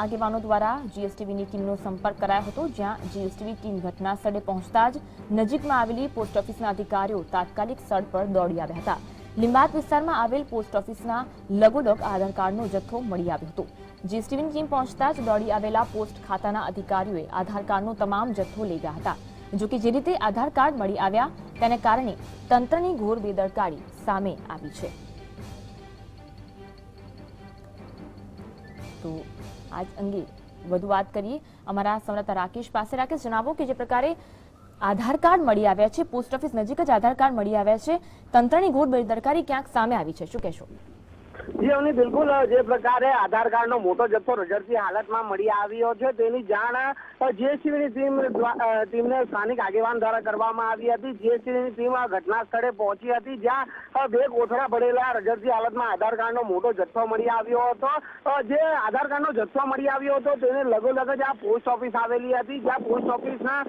આગેવાનો દ્વારા જીએસટીવીની ટીમનો સંપર્ક કરાયો હતો, જ્યાં જીએસટીવી ટીમ ઘટના સ્થળે પહોંચતા જ નજીકમાં આવેલી પોસ્ટ ઓફિસના અધિકારીઓ તાત્કાલિક સ્થળ પર દોડી આવ્યા હતા. લીંબાત વિસ્તારમાં આવેલ પોસ્ટ ઓફિસના લગોલગ આધાર કાર્ડનો જથ્થો મળી આવ્યો હતો. જીએસટીવીની ટીમ પહોંચતા જ દોડી આવેલા પોસ્ટ ખાતાના અધિકારીઓએ આધાર કાર્ડનો તમામ જથ્થો લઈ ગયા હતા. જો કે જે રીતે આધાર કાર્ડ મળી આવ્યા, તેને કારણે તંત્રની ઘોર બેદરકારી સામે આવી છે. તો આજ અંગે વધુ વાત કરીએ. અમારા સંવાદદાતા રાકેશ પાસે. રાકેશ, જણાવો કે જે પ્રકારે આધાર કાર્ડ મળી આવ્યા છે, પોસ્ટ ઓફિસ નજીક જ આધાર કાર્ડ મળી આવ્યા છે. તંત્રની ઘોર બેદરકારી ક્યાંક સામે આવી છે? શું કહેશો? જી અવની બિલકુલ, જે પ્રકારે આધાર કાર્ડનો મોટો જથ્થો રજડતી હાલતમાં મળી આવ્યો છે. તેની જાણ જીએસટીવીની ટીમ ટીમને સ્થાનિક આગેવાન દ્વારા કરવામાં આવી હતી. જીએસટીવીની ટીમ આ ઘટના સ્થળે પહોંચી હતી, જ્યાં બે કોથળા ભરેલા રજરજી હાલતમાં આધાર કાર્ડનો મોટો જથ્થો મળી આવ્યો હતો. જે આધાર કાર્ડનો જથ્થો મળી આવ્યો હતો, તેને લગોલગ જ આ પોસ્ટ ઓફિસ આવેલી હતી, જ્યાં પોસ્ટ ઓફિસના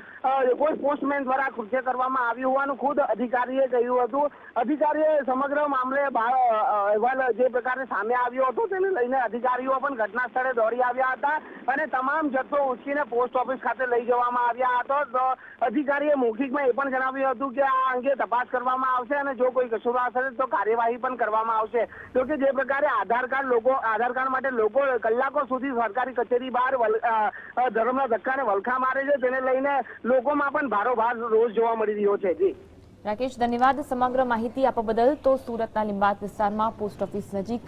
કોઈ પોસ્ટમેન દ્વારા કૃત્ય કરવામાં આવ્યું હોવાનું ખુદ અધિકારીએ કહ્યું હતું. અધિકારીએ સમગ્ર મામલે અહેવાલ જે પ્રકારે સામે આવ્યો હતો, તેને લઈને અધિકારીઓ પણ ઘટના સ્થળે દોડી આવ્યા હતા અને તમામ જથ્થો ઉચકીને પોસ્ટ ઓફિસ ખાતે લઈ જવામાં આવ્યા હતો. તો અધિકારીએ મૌખિકમાં એ પણ જણાવ્યું હતું કે આ અંગે તપાસ કરવામાં આવશે અને જો કોઈ કસૂરવાર હશે તો કાર્યવાહી પણ કરવામાં આવશે. જો કે જે પ્રકારે આધાર કાર્ડ લોકો, આધાર કાર્ડ માટે લોકો કલાકો સુધી સરકારી કચેરી બહાર ધર્મના ધક્કાને વલખા મારે છે. તેને લઈને લોકોમાં પણ ભારોભાર રોષ જોવા મળી રહ્યો છે. જી. રાકેશ, ધન્યવાદ. સમગ્ર માહિતી આપવા બદલ તો સુરતના લિંબાત વિસ્તારમાં પોસ્ટ ઓફિસ નજીક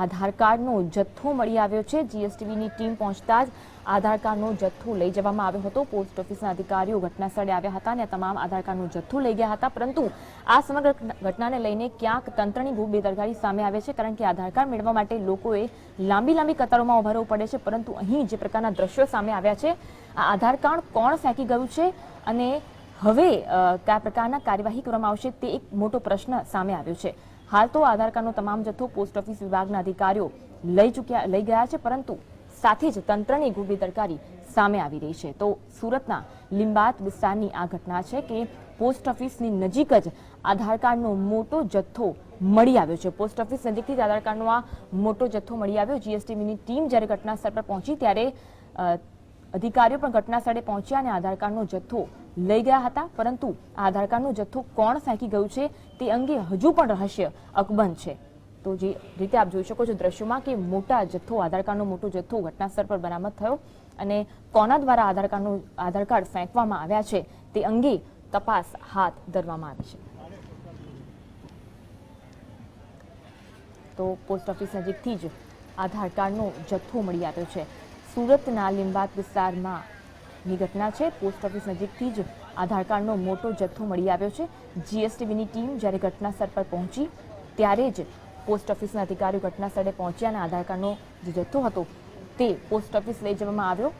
આધાર કાર્ડનો જથ્થો મળી આવ્યો છે. જીએસટીવીની ટીમ પહોંચતા જ આધાર કાર્ડનો જથ્થો લઈ જવામાં આવ્યો હતો. પોસ્ટ ઓફિસના અધિકારીઓ ઘટના સ્થળે આવ્યા હતા અને તમામ આધાર કાર્ડનો જથ્થો લઈ ગયા હતા. પરંતુ આ સમગ્ર ઘટનાને લઈને ક્યાંક તંત્રની ભૂ, બેદરકારી સામે આવે છે કારણ કે આધાર કાર્ડ મેળવવા માટે લોકોએ લાંબી લાંબી કતારોમાં ઊભા રહેવું પડે છે. પરંતુ અહીં જે પ્રકારના દ્રશ્યો સામે આવ્યા છે, આ આધાર કાર્ડ કોણ ફેંકી ગયું છે અને હવે કયા પ્રકારના કાર્યવાહી કરવામાં આવશે તે એક મોટો પ્રશ્ન સામે આવ્યો છે. હાલ તો આધાર કાર્ડનો તમામ જથ્થો પોસ્ટ ઓફિસ વિભાગના અધિકારીઓ લઈ ચૂક્યા લઈ ગયા છે, પરંતુ સાથે જ તંત્રની ગુબી દરકારી સામે આવી રહી છે. તો સુરતના લિંબાત વિસ્તારની આ ઘટના છે કે પોસ્ટ ઓફિસની નજીક જ આધાર કાર્ડનો મોટો જથ્થો મળી આવ્યો છે. પોસ્ટ ઓફિસ નજીકથી જ આધાર કાર્ડનો આ મોટો જથ્થો મળી આવ્યો. જીએસટીવીની ટીમ જ્યારે ઘટના સ્થળ પર પહોંચી, ત્યારે અધિકારીઓ પણ ઘટના સ્થળે પહોંચ્યા અને આધાર કાર્ડનો જથ્થો લઈ ગયા હતા, પરંતુ આધાર કાર્ડનો જથ્થો કોણ ફેંકી ગયું છે તે અંગે હજુ પણ રહસ્ય અકબંધ છે. તો જે રીતે આપ જોઈ શકો છો દ્રશ્યોમાં કે મોટા જથ્થો, આધાર કાર્ડનો મોટો જથ્થો ઘટનાસ્થળ પર બરામદ થયો અને કોના દ્વારા આધાર કાર્ડનું, આધાર કાર્ડ ફેંકવામાં આવ્યા છે તે અંગે તપાસ હાથ ધરવામાં આવી છે. તો પોસ્ટ ઓફિસ નજીકથી જ આધાર કાર્ડનો જથ્થો મળી આવ્યો છે. સુરતના લીંબાત વિસ્તારમાં ની ઘટના છે. પોસ્ટ ઓફિસ નજીકથી જ આધાર કાર્ડનો મોટો જથ્થો મળી આવ્યો છે. જીએસટીબીની ટીમ જ્યારે ઘટના સ્થળ પર પહોંચી, ત્યારે જ પોસ્ટ ઓફિસના અધિકારીઓ ઘટના સ્થળે પહોંચ્યા અને આધાર કાર્ડનો જે જથ્થો હતો તે પોસ્ટ ઓફિસ લઈ જવામાં આવ્યો.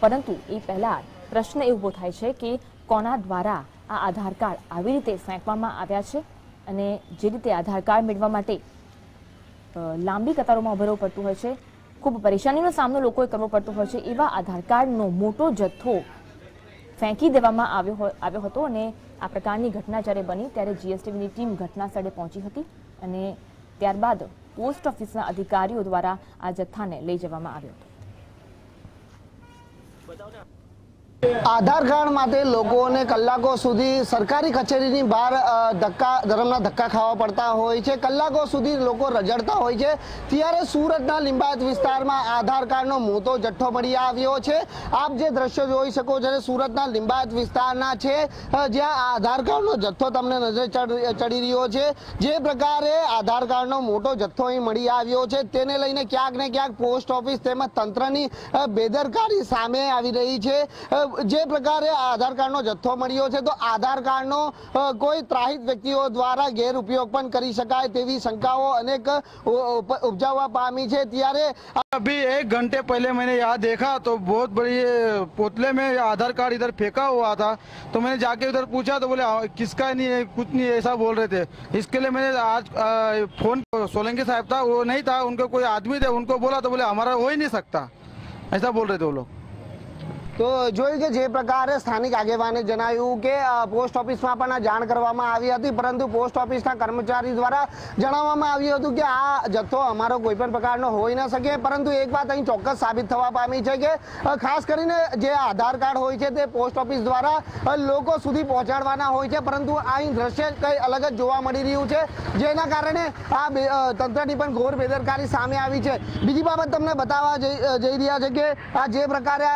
પરંતુ એ પહેલાં પ્રશ્ન એ ઊભો થાય છે કે કોના દ્વારા આ આધાર કાર્ડ આવી રીતે ફેંકવામાં આવ્યા છે અને જે રીતે આધાર કાર્ડ મેળવવા માટે લાંબી કતારોમાં ઉભરવું પડતું હોય છે ખૂબ પરેશાનીનો સામનો લોકોએ કરવો પડતો હોય છે એવા આધાર કાર્ડનો મોટો જથ્થો ફેંકી દેવામાં આવ્યો આવ્યો હતો અને આ પ્રકારની ઘટના જ્યારે બની ત્યારે જીએસટીવીની ટીમ ઘટના સ્થળે પહોંચી હતી અને ત્યારબાદ પોસ્ટ ઓફિસના અધિકારીઓ દ્વારા આ જથ્થાને લઈ જવામાં આવ્યો હતો. આધાર કાર્ડ માટે લોકોને કલાકો સુધી સરકારી કચેરીની બહાર ધક્કા, ધરમના ધક્કા ખાવા પડતા હોય છે. કલાકો સુધી લોકો રજડતા હોય છે. ત્યારે સુરતના લિંબાયત વિસ્તારમાં આધાર કાર્ડનો મોટો જથ્થો મળી આવ્યો છે. આપ જે દ્રશ્યો જોઈ શકો છો સુરતના લિંબાયત વિસ્તારના છે. જ્યાં આધાર કાર્ડનો જથ્થો તમને નજરે ચડ- રહ્યો છે. જે પ્રકારે આધાર કાર્ડનો મોટો જથ્થો અહીં મળી આવ્યો છે. તેને લઈને ક્યાંક ને ક્યાંક પોસ્ટ ઓફિસ તેમજ તંત્રની બેદરકારી સામે આવી રહી છે. જે પ્રકારે આધાર કાર્ડનો જથ્થો મળ્યો છે તો આધાર કાર્ડનો અ, કોઈ ત્રાહિત વ્યક્તિઓ દ્વારા ગેરઉપયોગ પણ કરી શકાય તેવી શંકાઓ અનેક અ, ઉપ- ઉપજાવવા પામી છે ત્યારે अभी एक घंटे पहले मैंने यहाँ देखा तो बहुत बड़ी ये पोतले में आधार कार्ड इधर फेंका हुआ था तो मैंने जाके उधर पूछा तो बोले "हाँ, किसका नहीं है कुछ नहीं है ऐसा बोल रहे थे इसके लिए मैंने आज आ, फोन सोलंकी साहब था वो नहीं था उनके कोई आदमी थे उनको बोला तो बोले हमारा हो ही नहीं सकता ऐसा बोल रहे थे वो लोग તો જોયું કે જે પ્રકારે સ્થાનિક આગેવાને જણાવ્યું કે પોસ્ટ ઓફિસમાં પણ જાણ કરવામાં આવી હતી, પરંતુ પોસ્ટ ઓફિસના કર્મચારી દ્વારા જણાવવામાં આવ્યું હતું કે આ જથ્થો અમારો કોઈ પણ પ્રકારનો હોઈ ન શકે, પરંતુ એક વાત અહીં ચોક્કસ સાબિત થવા પામી છે કે ખાસ કરીને જે આધાર કાર્ડ હોય છે તે પોસ્ટ ઓફિસ દ્વારા લોકો સુધી પહોંચાડવાના હોય છે, પરંતુ અહીં દ્રશ્ય કંઈ અલગ જ જોવા મળી રહ્યું છે, જેના કારણે આ તંત્રની પણ ઘોર બેદરકારી સામે આવી છે. બીજી બાબત તમને બતાવવા જઈ રહ્યા છે કે, આ જે પ્રકારે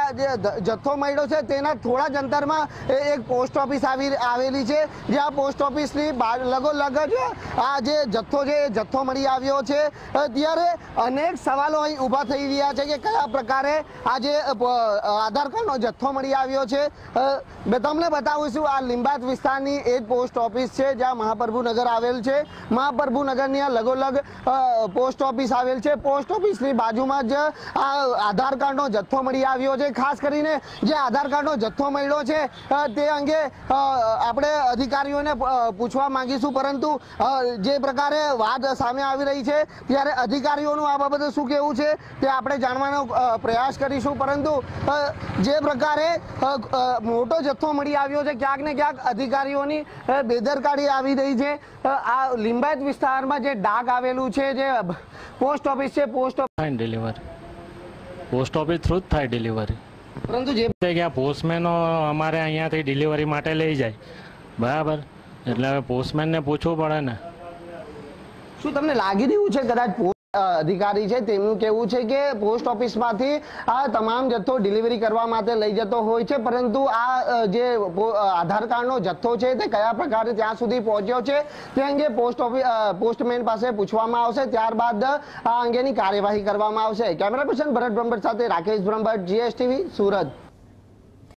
જથ્થો મળ્યો છે તેના થોડા જ અંતરમાં એક પોસ્ટ ઓફિસ આવી આવેલી છે જે આ પોસ્ટ ઓફિસની લગોલગ જ આ જે જથ્થો છે, એ જથ્થો મળી આવ્યો છે. ત્યારે અનેક સવાલો અહીં ઊભા થઈ રહ્યા છે કે કયા પ્રકારે આ જે આધાર કાર્ડનો જથ્થો મળી આવ્યો છે. મેં તમને બતાવીશું આ લીંબાત વિસ્તારની એ પોસ્ટ ઓફિસ છે, જ્યાં મહાપ્રભુનગર આવેલ છે. મહાપ્રભુનગરની આ લગોલગ પોસ્ટ ઓફિસ આવેલ છે. પોસ્ટ ઓફિસની બાજુમાં જ આ આધાર કાર્ડનો જથ્થો મળી આવ્યો છે. ખાસ કરીને જે આધાર કાર્ડનો જથ્થો મળ્યો છે તે અંગે આપણે અધિકારીઓને પૂછવા માંગીશું. પરંતુ જે પ્રકારે વાત સામે આવી રહી છે, ત્યારે અધિકારીઓનું આ બાબતે શું કહેવું છે, તે આપણે જાણવાનો પ્રયાસ કરીશું. પરંતુ જે પ્રકારે મોટો જથ્થો મળી આવ્યો છે, ક્યાંક ને ક્યાંક અધિકારીઓની બેદરકારી આવી રહી છે. આ લિંબાયત વિસ્તારમાં જે ડાક આવેલું છે, જે પોસ્ટ ઓફિસ છે, પોસ્ટ થાય ડિલિવરી પોસ્ટ ઓફિસ થ્રુ જ થાય ડિલિવરી પરંતુ જે કે આ પોસ્ટમેનો અમારે અહીંયાથી ડિલિવરી માટે લઈ જાય. બરાબર? એટલે હવે પોસ્ટમેનને પૂછવું પડે ને. શું તમને લાગી રહ્યું છે કદાચ અધિકારી છે, તેમનું કહેવું છે કે પોસ્ટ ઓફિસમાંથી આ તમામ જથ્થો ડિલિવરી કરવા માટે લઈ જતો હોય છે, પરંતુ આ જે આધાર કાર્ડનો જથ્થો છે તે કયા પ્રકારે ત્યાં સુધી પહોંચ્યો છે, તે અંગે પોસ્ટ ઓફિસ પોસ્ટમેન પાસે પૂછવામાં આવશે, ત્યારબાદ આ અંગેની કાર્યવાહી કરવામાં આવશે. કેમેરા પર્સન ભરત બ્રહ્મભટ્ટ સાથે રાકેશ બ્રહ્મભટ્ટ, જીએસટીવી, સુરત.